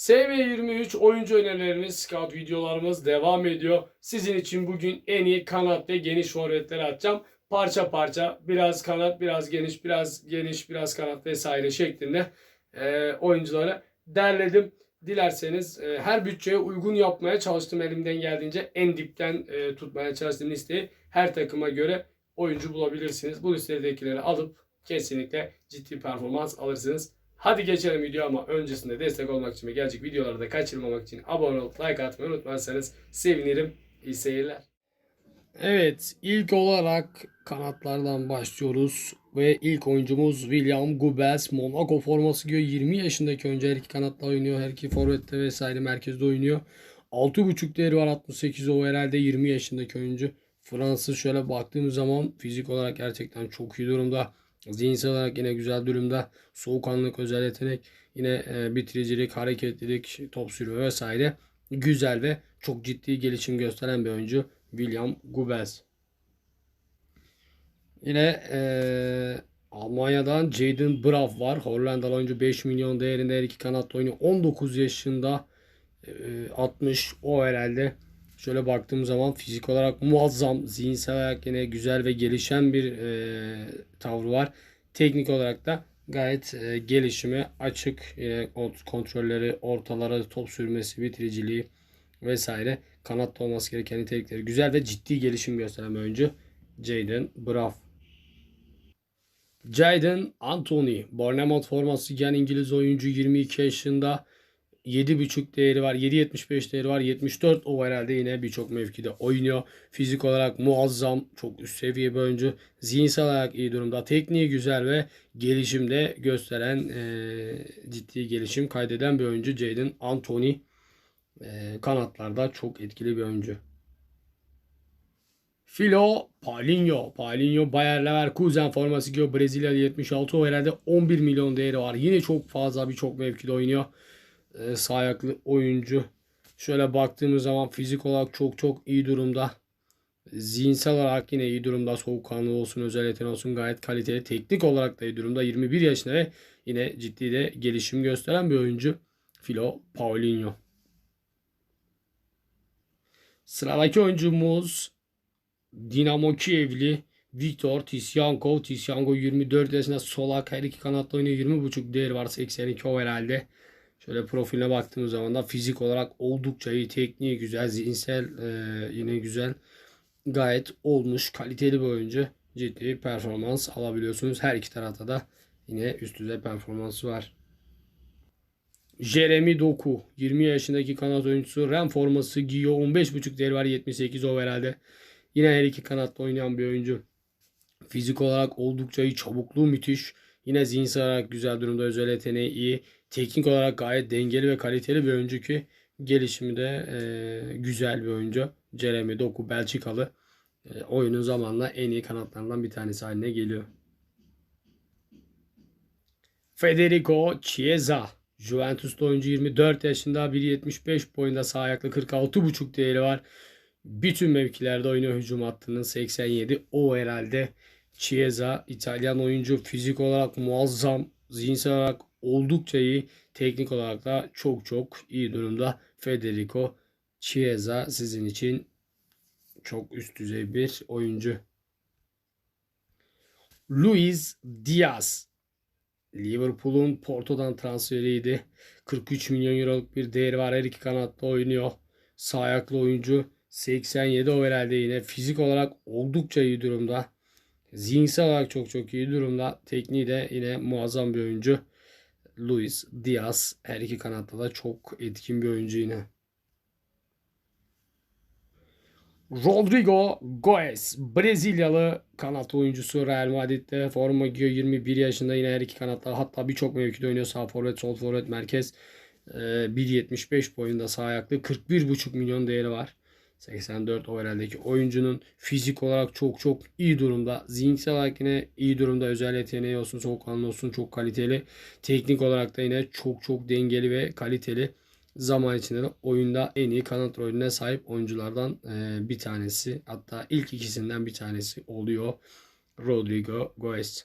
SV23 oyuncu önerilerimiz, scout videolarımız devam ediyor. Sizin için bugün en iyi kanat ve geniş forvetleri atacağım. Parça parça biraz kanat, biraz geniş, biraz geniş, biraz kanat vesaire şeklinde e, oyuncuları derledim. Dilerseniz e, her bütçeye uygun yapmaya çalıştım elimden geldiğince. En dipten e, tutmaya çalıştım listeyi. Her takıma göre oyuncu bulabilirsiniz. Bu listedekileri alıp kesinlikle ciddi performans alırsınız. Hadi geçelim video ama öncesinde destek olmak için ve gelecek videoları da kaçırmamak için abone olup like atmayı unutmazsanız sevinirim. İyi seyirler. Evet ilk olarak kanatlardan başlıyoruz ve ilk oyuncumuz William Gubels Monaco forması giyiyor 20 yaşındaki önce her iki kanatta oynuyor her iki forvette vesaire merkezde oynuyor 6.5 değeri var 68 o herhalde 20 yaşındaki oyuncu Fransız şöyle baktığımız zaman fizik olarak gerçekten çok iyi durumda zihinsel olarak yine güzel durumda soğukkanlılık özel yetenek yine e, bitiricilik hareketlilik top sürme vesaire güzel ve çok ciddi gelişim gösteren bir oyuncu William Gubels. Yine eee, Almanya'dan Jadon Braff var. Hollandalı oyuncu 5 milyon değerinde her iki kanatta oynuyor. 19 yaşında eee, 60 o herhalde. Şöyle baktığım zaman fizik olarak muazzam, zihinsel olarak yine güzel ve gelişen bir eee, tavrı var. Teknik olarak da gayet eee, gelişime açık. Kont- kontrolleri, ortalara top sürmesi, bitiriciliği vesaire kanatta olması gereken nitelikleri güzel ve ciddi gelişim gösteren bir oyuncu Jadon Braff. Jadon Anthony Bournemouth forması giyen İngiliz oyuncu 22 yaşında 7.5 değeri var. 7.75 değeri var. 74 o herhalde yine birçok mevkide oynuyor. Fizik olarak muazzam. Çok üst seviye bir oyuncu. Zihinsel olarak iyi durumda. Tekniği güzel ve gelişimde gösteren eee, ciddi gelişim kaydeden bir oyuncu Jadon Anthony. Eee, kanatlarda çok etkili bir oyuncu. Filo Paulinho. Paulinho Bayer Leverkusen forması giyiyor. Brezilyalı 76 o herhalde 11 milyon değeri var. Yine çok fazla birçok mevkide oynuyor. Ee, sağ ayaklı oyuncu. Şöyle baktığımız zaman fizik olarak çok çok iyi durumda. Zihinsel olarak yine iyi durumda. Soğukkanlı olsun, özel yeteneği olsun gayet kaliteli. Teknik olarak da iyi durumda. 21 yaşında ve yine ciddi de gelişim gösteren bir oyuncu. Filo Paulinho. Sıradaki oyuncumuz Dinamo Kievli Viktor Tisyankov. Tisyankov 24 yaşında solak her iki kanatta oynuyor. 20.5 değeri var. 82 o herhalde. Şöyle profiline baktığımız zaman da fizik olarak oldukça iyi. Tekniği güzel. Zihinsel e, yine güzel. Gayet olmuş. Kaliteli bir oyuncu. Ciddi performans alabiliyorsunuz. Her iki tarafta da yine üst düzey performansı var. Jeremy Doku 20 yaşındaki kanat oyuncusu Ren forması giyiyor. 15.5 değeri var 78 o herhalde. Yine her iki kanatta oynayan bir oyuncu. Fizik olarak oldukça iyi. Çabukluğu müthiş. Yine zihinsel olarak güzel durumda. Özel yeteneği iyi. Teknik olarak gayet dengeli ve kaliteli bir oyuncu ki gelişimi de e, güzel bir oyuncu. Jeremy Doku Belçikalı. E, oyunun zamanla en iyi kanatlarından bir tanesi haline geliyor. Federico Chiesa. Juventus'ta oyuncu 24 yaşında 1.75 boyunda sağ ayaklı 46.5 değeri var. Bütün mevkilerde oynuyor hücum hattının 87 o herhalde. Chiesa İtalyan oyuncu fizik olarak muazzam. Zihinsel olarak oldukça iyi. Teknik olarak da çok çok iyi durumda. Federico Chiesa sizin için çok üst düzey bir oyuncu. Luis Diaz Liverpool'un Porto'dan transferiydi. 43 milyon euroluk bir değeri var. Her iki kanatta oynuyor. Sağ ayaklı oyuncu. 87 o herhalde yine. Fizik olarak oldukça iyi durumda. Zihinsel olarak çok çok iyi durumda. Tekniği de yine muazzam bir oyuncu. Luis Diaz. Her iki kanatta da çok etkin bir oyuncu yine. Rodrigo Goes. Brezilyalı kanat oyuncusu Real Madrid'de forma giyiyor. 21 yaşında yine her iki kanatta. Hatta birçok mevkide oynuyor. Sağ forvet sol forvet merkez. Ee, 1.75 boyunda sağ ayaklı. 41.5 milyon değeri var 84 overall'deki oyuncunun fizik olarak çok çok iyi durumda zihinsel olarak yine iyi durumda özel yeteneği olsun soğukkanlı olsun çok kaliteli teknik olarak da yine çok çok dengeli ve kaliteli zaman içinde de oyunda en iyi kanat rolüne sahip oyunculardan e, bir tanesi. Hatta ilk ikisinden bir tanesi oluyor. Rodrigo Goes.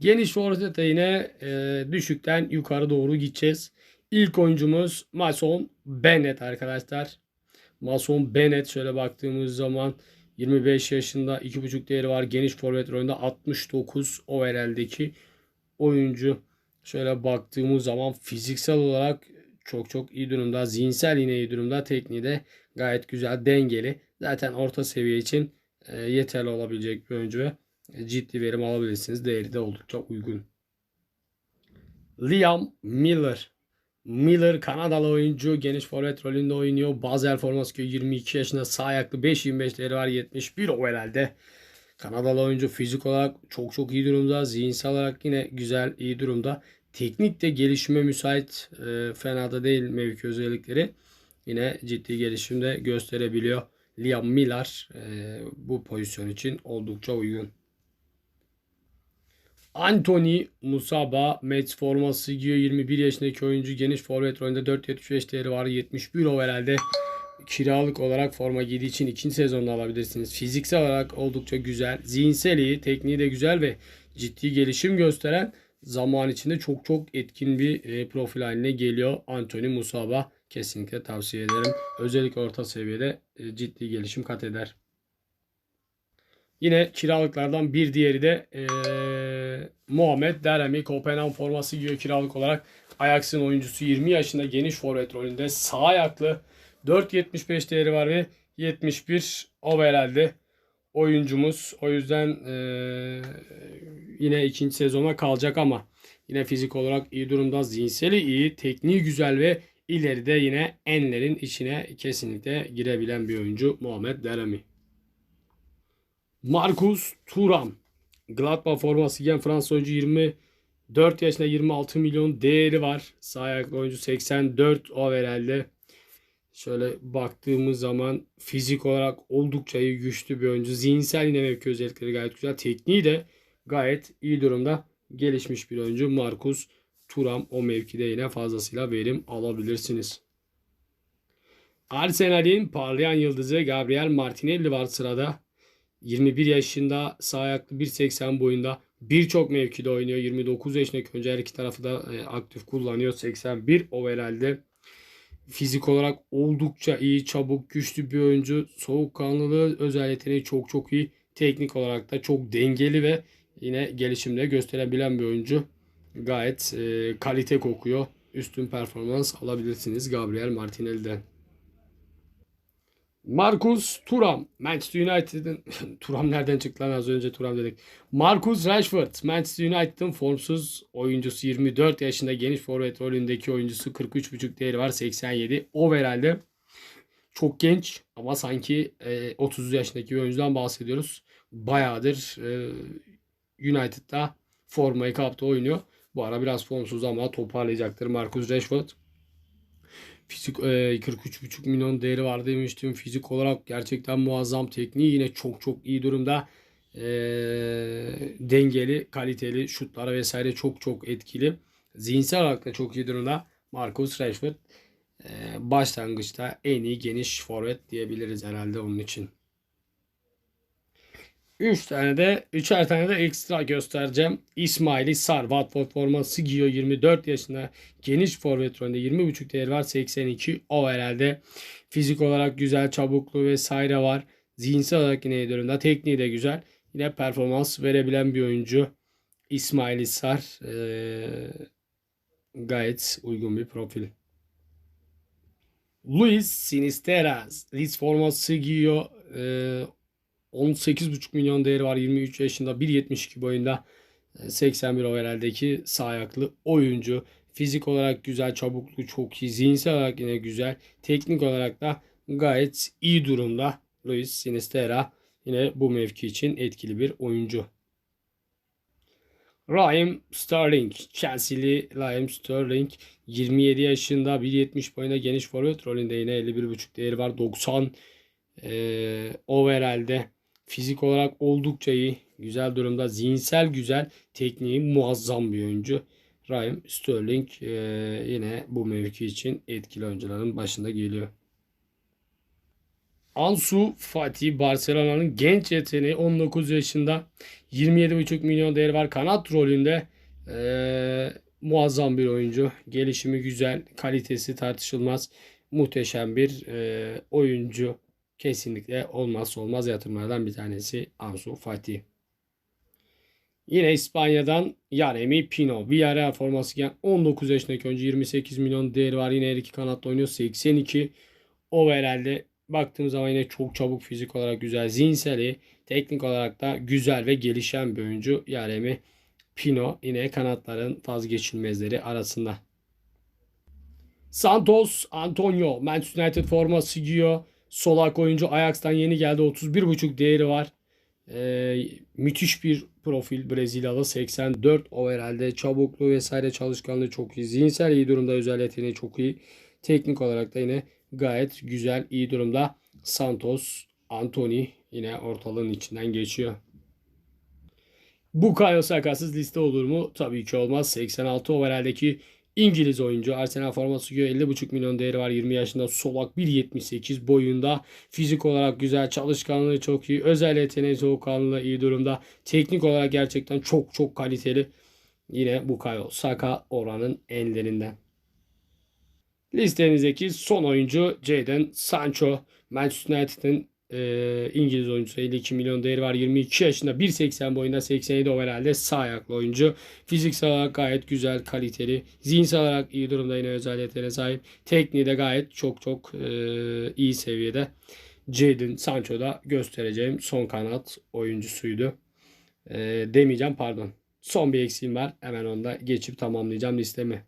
Geniş forvete yine e, düşükten yukarı doğru gideceğiz. İlk oyuncumuz Mason Bennett arkadaşlar. Mason Bennett şöyle baktığımız zaman 25 yaşında 2.5 değeri var. Geniş forvet rolünde 69 overall'deki oyuncu. Şöyle baktığımız zaman fiziksel olarak çok çok iyi durumda. Zihinsel yine iyi durumda. Tekniği de gayet güzel dengeli. Zaten orta seviye için e, yeterli olabilecek bir oyuncu ciddi verim alabilirsiniz. Değeri de oldukça uygun. Liam Miller. Miller Kanadalı oyuncu geniş forvet rolünde oynuyor. Basel forması giyiyor. 22 yaşında sağ ayaklı 5.25 değeri var. 71 overall'de. Kanadalı oyuncu fizik olarak çok çok iyi durumda. Zihinsel olarak yine güzel iyi durumda. Teknik de gelişime müsait. E, fena da değil mevki özellikleri. Yine ciddi gelişimde gösterebiliyor. Liam Miller e, bu pozisyon için oldukça uygun. Anthony Musaba Mets forması giyiyor. 21 yaşındaki oyuncu geniş forvet rolünde 4.75 değeri var. 71 overall'de kiralık olarak forma giydiği için ikinci sezonda alabilirsiniz. Fiziksel olarak oldukça güzel. Zihinsel iyi. Tekniği de güzel ve ciddi gelişim gösteren zaman içinde çok çok etkin bir e, profil haline geliyor. Anthony Musaba kesinlikle tavsiye ederim. Özellikle orta seviyede e, ciddi gelişim kat eder. Yine kiralıklardan bir diğeri de e, Muhammed Deremi Kopenhag forması giyiyor kiralık olarak. Ajax'ın oyuncusu 20 yaşında geniş forvet rolünde sağ ayaklı 4.75 değeri var ve 71 overall'de oyuncumuz. O yüzden e, yine ikinci sezona kalacak ama yine fizik olarak iyi durumda. Zihinseli iyi, tekniği güzel ve ileride yine enlerin içine kesinlikle girebilen bir oyuncu Muhammed Deremi. Marcus Thuram. Gladbach forması giyen Fransız oyuncu 24 yaşında 26 milyon değeri var. Sağ ayaklı oyuncu 84 overall'de. Şöyle baktığımız zaman fizik olarak oldukça iyi güçlü bir oyuncu. Zihinsel yine mevki özellikleri gayet güzel. Tekniği de gayet iyi durumda. Gelişmiş bir oyuncu Marcus Thuram o mevkide yine fazlasıyla verim alabilirsiniz. Arsenal'in parlayan yıldızı Gabriel Martinelli var sırada. 21 yaşında sağ ayaklı 1.80 boyunda birçok mevkide oynuyor. 29 yaşındaki önce her iki tarafı da e, aktif kullanıyor. 81 overall'de. Fizik olarak oldukça iyi, çabuk, güçlü bir oyuncu. Soğukkanlılığı özel yeteneği çok çok iyi. Teknik olarak da çok dengeli ve yine gelişimde gösterebilen bir oyuncu. Gayet e, kalite kokuyor. Üstün performans alabilirsiniz Gabriel Martinelli'den. Marcus Thuram, Manchester United'ın Thuram nereden çıktı lan az önce Thuram dedik. Marcus Rashford, Manchester United'ın formsuz oyuncusu 24 yaşında geniş forvet rolündeki oyuncusu 43.5 değeri var 87 overall'de. Çok genç ama sanki e, 30 yaşındaki bir oyuncudan bahsediyoruz. Bayağıdır e, United'da formayı kaptı oynuyor. Bu ara biraz formsuz ama toparlayacaktır Marcus Rashford. Fizik e, 43,5 milyon değeri var demiştim. Fizik olarak gerçekten muazzam tekniği yine çok çok iyi durumda. E, dengeli, kaliteli şutlara vesaire çok çok etkili. Zihinsel olarak da çok iyi durumda. Marcus Rashford e, başlangıçta en iyi geniş forvet diyebiliriz herhalde onun için. 3 tane de 3'er tane de ekstra göstereceğim. İsmail Sar Watford forması giyiyor 24 yaşında. Geniş forvet rolünde 20.5 değeri var 82 o herhalde. Fizik olarak güzel çabukluğu vesaire var. Zihinsel olarak yine durumda. Tekniği de güzel. Yine performans verebilen bir oyuncu. İsmail Sar ee, gayet uygun bir profil. Luis Sinisteras Leeds forması giyiyor. E, 18,5 milyon değeri var 23 yaşında 1.72 boyunda 81 overall'deki sağ ayaklı oyuncu. Fizik olarak güzel, çabukluğu çok iyi, zihinsel olarak yine güzel, teknik olarak da gayet iyi durumda. Luis Sinistera yine bu mevki için etkili bir oyuncu. Raheem Sterling, Chelsea'li Raheem Sterling 27 yaşında 1.70 boyunda geniş forvet rolünde yine 51.5 değeri var. 90 e, overall'de Fizik olarak oldukça iyi. Güzel durumda. Zihinsel güzel. Tekniği muazzam bir oyuncu. Raheem Sterling e, yine bu mevki için etkili oyuncuların başında geliyor. Ansu Fati Barcelona'nın genç yeteneği 19 yaşında 27,5 milyon değeri var. Kanat rolünde eee, muazzam bir oyuncu. Gelişimi güzel, kalitesi tartışılmaz. Muhteşem bir eee, oyuncu. Kesinlikle olmazsa olmaz yatırımlardan bir tanesi Ansu Fati. Yine İspanya'dan Yaremi Pino. Villarreal forması giyen 19 yaşındaki oyuncu 28 milyon değeri var. Yine her iki kanatta oynuyor. 82 overall'de baktığımız zaman yine çok çabuk fizik olarak güzel. Zihinseli, teknik olarak da güzel ve gelişen bir oyuncu. Yaremi Pino yine kanatların vazgeçilmezleri arasında. Santos Antonio Manchester United forması giyiyor. Solak oyuncu Ajax'tan yeni geldi. 31.5 değeri var. Ee, müthiş bir profil Brezilyalı 84 overall'de çabukluğu vesaire çalışkanlığı çok iyi. Zihinsel iyi durumda özel yeteneği çok iyi. Teknik olarak da yine gayet güzel iyi durumda. Santos Anthony yine ortalığın içinden geçiyor. Bukayo Saka'sız liste olur mu? Tabii ki olmaz. 86 overall'deki İngiliz oyuncu. Arsenal forması giyiyor. 50,5 milyon değeri var. 20 yaşında. Solak 1.78 boyunda. Fizik olarak güzel. Çalışkanlığı çok iyi. Özel yeteneği soğukkanlılığı iyi durumda. Teknik olarak gerçekten çok çok kaliteli. Yine Bukayo Saka oranın enlerinden. Listemizdeki son oyuncu Jadon Sancho. Manchester United'ın e, İngiliz oyuncusu 52 milyon değeri var. 22 yaşında 1.80 boyunda 87 overall'de sağ ayaklı oyuncu. Fiziksel olarak gayet güzel, kaliteli. Zihinsel olarak iyi durumda yine özel yeteneğe sahip. Tekniği de gayet çok çok e, iyi seviyede. Jadon Sancho da göstereceğim son kanat oyuncusuydu. E, demeyeceğim pardon. Son bir eksiğim var. Hemen onda geçip tamamlayacağım listemi.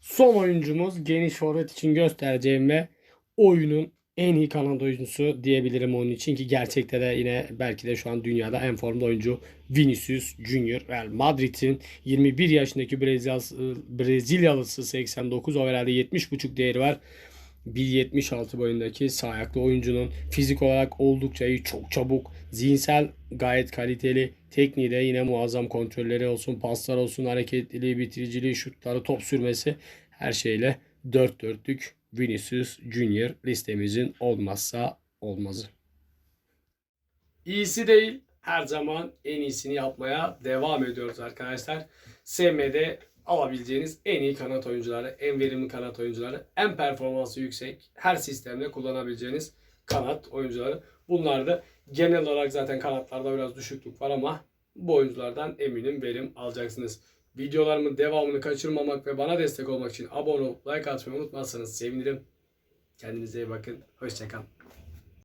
Son oyuncumuz geniş forvet için göstereceğim ve oyunun en iyi kanat oyuncusu diyebilirim onun için ki gerçekte de yine belki de şu an dünyada en formda oyuncu Vinicius Junior Real Madrid'in 21 yaşındaki Brezilyalısı, Brezilyalısı 89 overall'de 70.5 değeri var. 1.76 boyundaki sağ ayaklı oyuncunun fizik olarak oldukça iyi, çok çabuk, zihinsel gayet kaliteli, tekniği de yine muazzam kontrolleri olsun, paslar olsun, hareketliliği, bitiriciliği, şutları, top sürmesi her şeyle dört dörtlük Vinicius Junior listemizin olmazsa olmazı. İyisi değil, her zaman en iyisini yapmaya devam ediyoruz arkadaşlar. SM'de alabileceğiniz en iyi kanat oyuncuları, en verimli kanat oyuncuları, en performansı yüksek, her sistemde kullanabileceğiniz kanat oyuncuları. Bunlar da genel olarak zaten kanatlarda biraz düşüklük var ama bu oyunculardan eminim verim alacaksınız. Videolarımın devamını kaçırmamak ve bana destek olmak için abone olup like atmayı unutmazsanız sevinirim. Kendinize iyi bakın. Hoşçakalın.